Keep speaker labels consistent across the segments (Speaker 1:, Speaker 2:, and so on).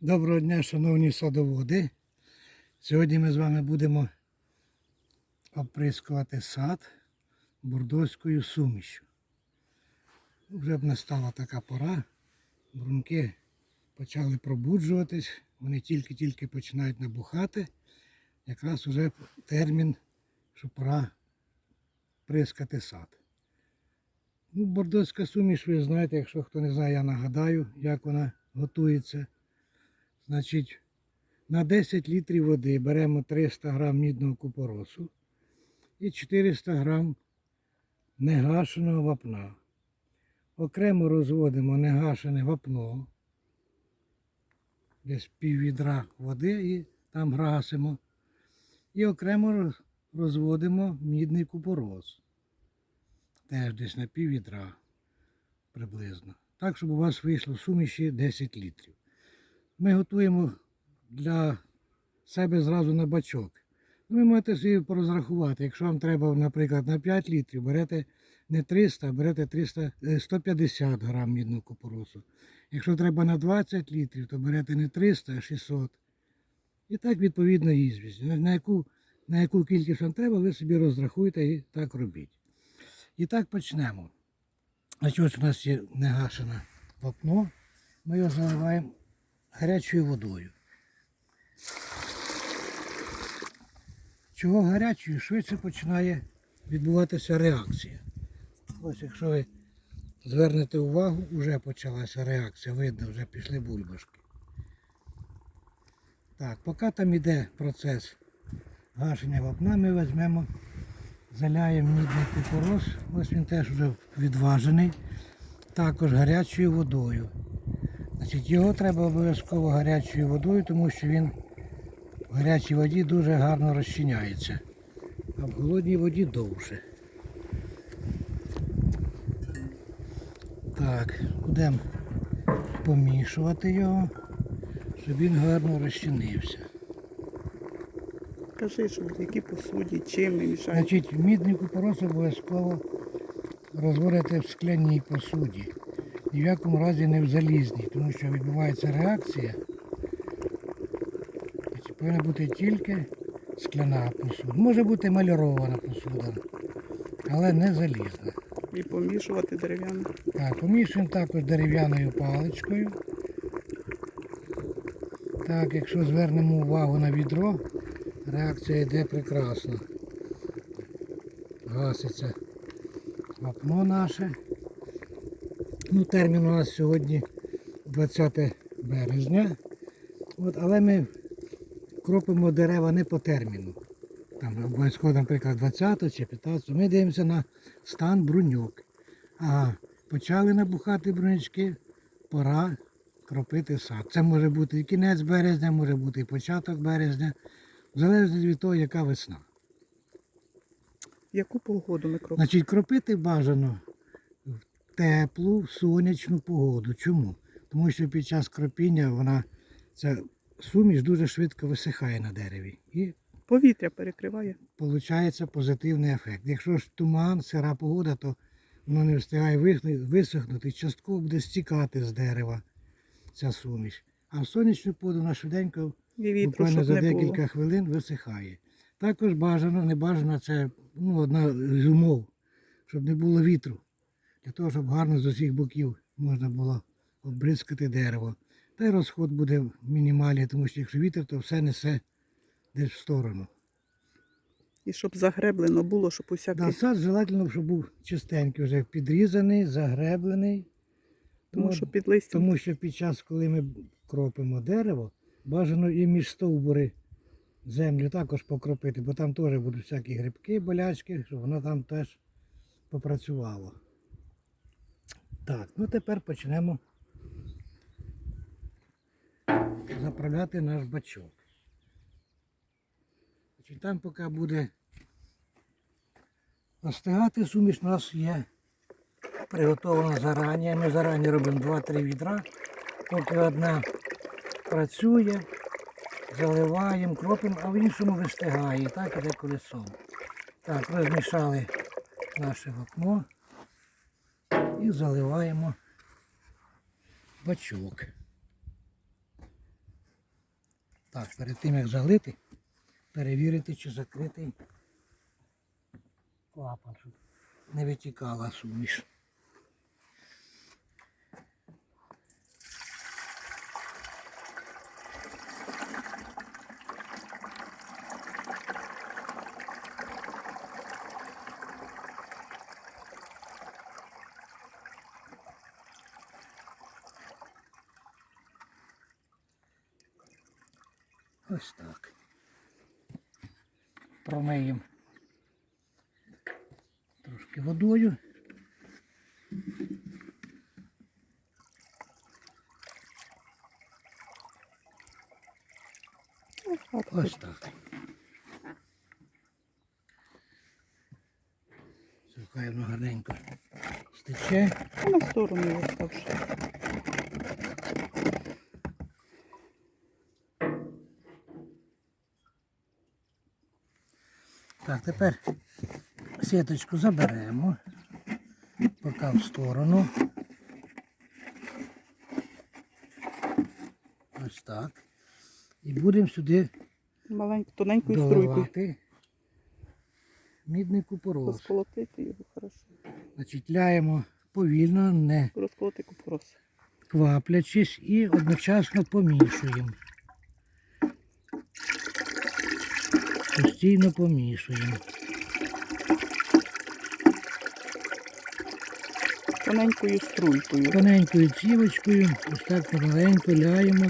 Speaker 1: Доброго дня, шановні садоводи. Сьогодні ми з вами будемо оприскувати сад бурдоською сумішю. Вже б настала така пора. Брунки почали пробуджуватись, вони тільки-тільки починають набухати. Якраз уже термін, що пора прискати сад. Ну, бордоська суміш, ви знаєте, якщо хто не знає, я нагадаю, як вона готується. Значить, на 10 літрів води беремо 300 грам мідного купоросу і 400 грам негашеного вапна. Окремо розводимо негашене вапно, десь пів відра води і там гасимо. І окремо розводимо мідний купорос. Теж десь на пів відра приблизно. Так, щоб у вас вийшло суміші 10 літрів. Ми готуємо для себе зразу на бачок. Ну, Ви можете собі порозрахувати. Якщо вам треба, наприклад, на 5 літрів, берете не 300, а берете 300, е, 150 грам мідного купоросу. Якщо треба на 20 літрів, то берете не 300, а 600. І так відповідно їздить. На, яку, на яку кількість вам треба, ви собі розрахуєте і так робіть. І так почнемо. Ось у нас є негашене вапно. Ми його заливаємо гарячою водою. Чого гарячою, швидше починає відбуватися реакція. Ось якщо ви звернете увагу, вже почалася реакція, видно, вже пішли бульбашки. Так, поки там іде процес гашення вапна, ми візьмемо, заляємо мідний купорос, ось він теж вже відважений, також гарячою водою. Значить, його треба обов'язково гарячою водою, тому що він в гарячій воді дуже гарно розчиняється, а в холодній воді довше. Так, будемо помішувати його, щоб він гарно розчинився.
Speaker 2: Кажи, що в якій посуді, чим не мішають.
Speaker 1: Значить, мідний купорос обов'язково розводити в скляній посуді. Ні в якому разі не в залізній, тому що відбувається реакція. Значить, повинна бути тільки скляна посуда. Може бути малюрована посуда, але не залізна.
Speaker 2: І помішувати дерев'яне.
Speaker 1: Так, помішуємо також дерев'яною паличкою. Так, якщо звернемо увагу на відро, реакція йде прекрасно. Гаситься вапно наше. Ну, термін у нас сьогодні 20 березня. От, але ми кропимо дерева не по терміну. Там обов'язково, наприклад, 20 чи 15. Ми дивимося на стан бруньок. Ага, почали набухати брунячки, пора кропити сад. Це може бути і кінець березня, може бути і початок березня, в залежності від того, яка весна.
Speaker 2: Яку погоду ми кропимо?
Speaker 1: Значить, кропити бажано теплу, сонячну погоду. Чому? Тому що під час кропіння вона, ця суміш дуже швидко висихає на дереві. І
Speaker 2: Повітря перекриває.
Speaker 1: Получається позитивний ефект. Якщо ж туман, сира погода, то воно не встигає висохнути, частково буде стікати з дерева ця суміш. А в сонячну погоду вона швиденько, буквально за декілька
Speaker 2: було.
Speaker 1: хвилин висихає. Також бажано, не бажано, це ну, одна з умов, щоб не було вітру. Для того, щоб гарно з усіх боків можна було обризкати дерево. Та й розход буде мінімальний, тому що якщо вітер, то все несе десь в сторону.
Speaker 2: І щоб загреблено було, щоб усяке.
Speaker 1: Да, сад желательно, щоб був чистенький, вже підрізаний, загреблений.
Speaker 2: Тому
Speaker 1: Тому,
Speaker 2: що під листям
Speaker 1: тому що під час, коли ми кропимо дерево, бажано і між стовбури землю також покропити, бо там теж будуть всякі грибки, болячки, щоб воно там теж попрацювало. Так, ну тепер почнемо заправляти наш бачок. Там поки буде остигати, суміш у нас є приготовлена зарані. Ми зарані робимо 2-3 відра. Поки одна працює, заливаємо, кропимо, а в іншому вистигає. Так іде колесом. Так, розмішали наше вапно і заливаємо бачок. так, перед тим як залити, перевірити, чи закритий клапан, щоб не витікала суміш. Ось так. Промиємо трошки водою. Ось так. Хай воно гарненько стече.
Speaker 2: На сторону його
Speaker 1: Так, тепер сіточку заберемо. Поки в сторону. Ось так. І будемо сюди
Speaker 2: Маленьку, тоненькою струйкою.
Speaker 1: доливати мідний купорос.
Speaker 2: Розколотити його хорошо.
Speaker 1: Значить, ляємо повільно, не
Speaker 2: Розколоти купорос.
Speaker 1: кваплячись і одночасно помішуємо. Постійно помішуємо.
Speaker 2: Тоненькою струйкою.
Speaker 1: Тоненькою цівочкою, ось так помаленько ляємо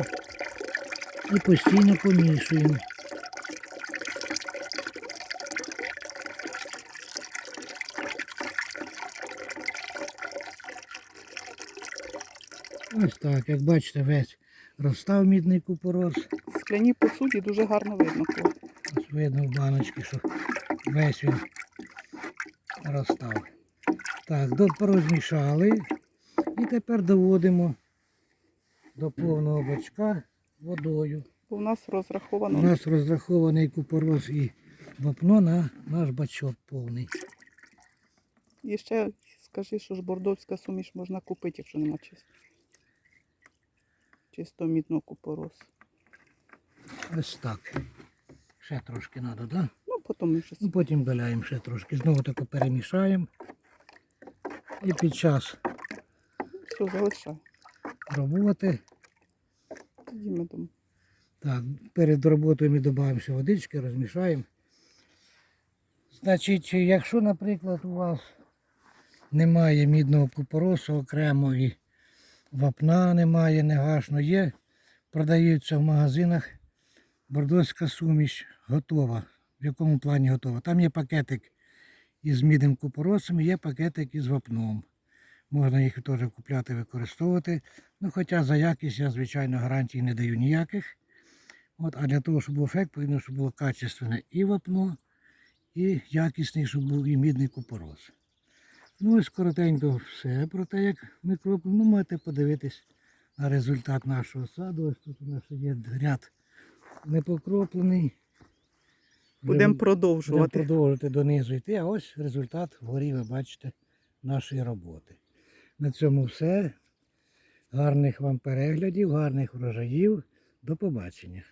Speaker 1: і постійно помішуємо. Ось так, як бачите, весь розстав мідний купорос.
Speaker 2: В скляній посуді дуже гарно видно.
Speaker 1: Ось видно в баночці, що весь він розстав. Так, порозмішали. І тепер доводимо до повного бачка водою.
Speaker 2: В нас
Speaker 1: У
Speaker 2: розраховано.
Speaker 1: нас розрахований купорос і вапно на наш бачок повний.
Speaker 2: І ще скажи, що ж бордовська суміш можна купити, якщо нема чисто. Чисто мідного купоросу.
Speaker 1: Ось так. Ще трошки треба, так? Да?
Speaker 2: Ну, потім щось.
Speaker 1: Ну, потім доляємо ще трошки. Знову тако перемішаємо. І під час
Speaker 2: Все,
Speaker 1: роботи
Speaker 2: Тоді ми там.
Speaker 1: Так, перед роботою ми додаємо ще водички, розмішаємо. Значить, якщо, наприклад, у вас немає мідного купоросу окремо і вапна немає, негашно є, продаються в магазинах бордоська суміш готова. В якому плані готова? Там є пакетик із мідним купоросом, і є пакетик із вапном. Можна їх теж купляти, використовувати. Ну, хоча за якість я, звичайно, гарантій не даю ніяких. От, а для того, щоб був ефект, потрібно, щоб було качественне і вапно, і якісний, щоб був і мідний купорос. Ну ось коротенько все про те, як ми кропимо. Ну, можете подивитись на результат нашого саду. Ось тут у нас є ряд непокроплений.
Speaker 2: Будемо
Speaker 1: Будемо
Speaker 2: продовжувати.
Speaker 1: продовжувати донизу йти, а ось результат вгорі ви бачите нашої роботи. На цьому все. Гарних вам переглядів, гарних врожаїв. До побачення.